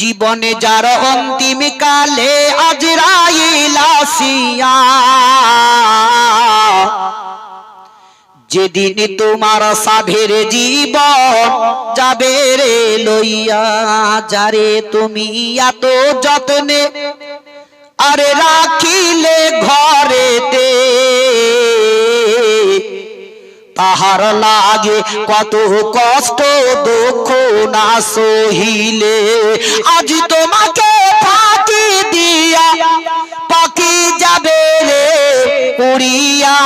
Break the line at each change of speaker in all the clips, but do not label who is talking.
জীবনে যার অন্তিম কালে আজরাইল আসিয়া, যেদিন তোমার সাধের জীবন যাবে রে লইয়া, যারে তুমি এত যত্নে, আরে রাখিলে ঘরেতে তাহার লাগে, কত কষ্ট দুঃখ না সহিলে। আজ তোমাকে ফাঁকি দিয়া পাখি যাবে রে উড়িয়া।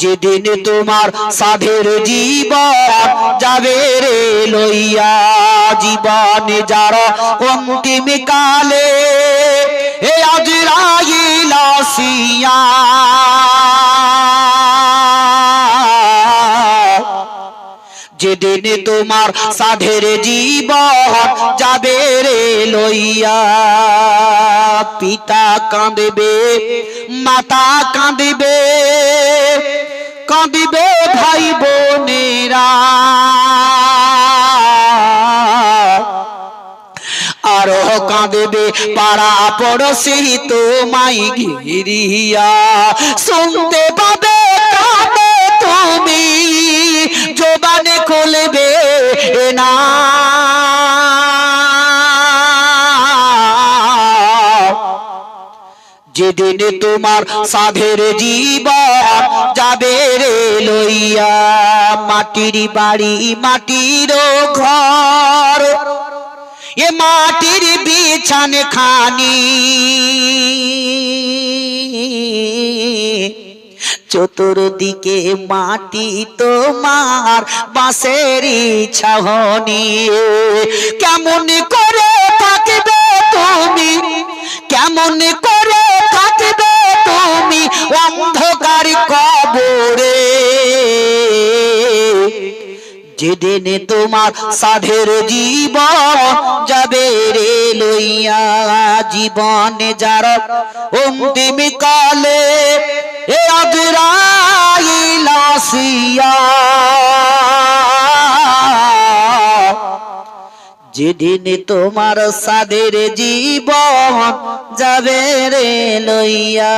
যেদিন তোমার সাধের জীবন যাবে রে লইয়া, জীবন যার অন্তিম কালে, এ আজ আসিয়া যেদিন তোমার সাধের জীবন যাবে রে লইয়া, পিতা কাঁদবে, মাতা কাঁদবে, কাঁদিবে ভাই বোনেরা। আরও কাঁদবে পাড়া পড়শি তোমাই ঘিরিয়া। শুনতে পাবে কাঁদে তুমি, জোবানে খুলবে না। যেদিন তোমার সাধের জীবন যাবে রে লইয়া, মাটির বাড়ি, মাটির ঘর। এ মাটির বিছান খানি চতুর্দিকে মাটি তোমার বাঁশেরই ছাহনি কেমন করে যেদিন তোমার সাধের জীবন যাবে রে লইয়া জীবনে যার অন্তিম কালে, এ আজরাইল আসিয়া যেদিন তোমার সাধের জীবন যাবে রে লইয়া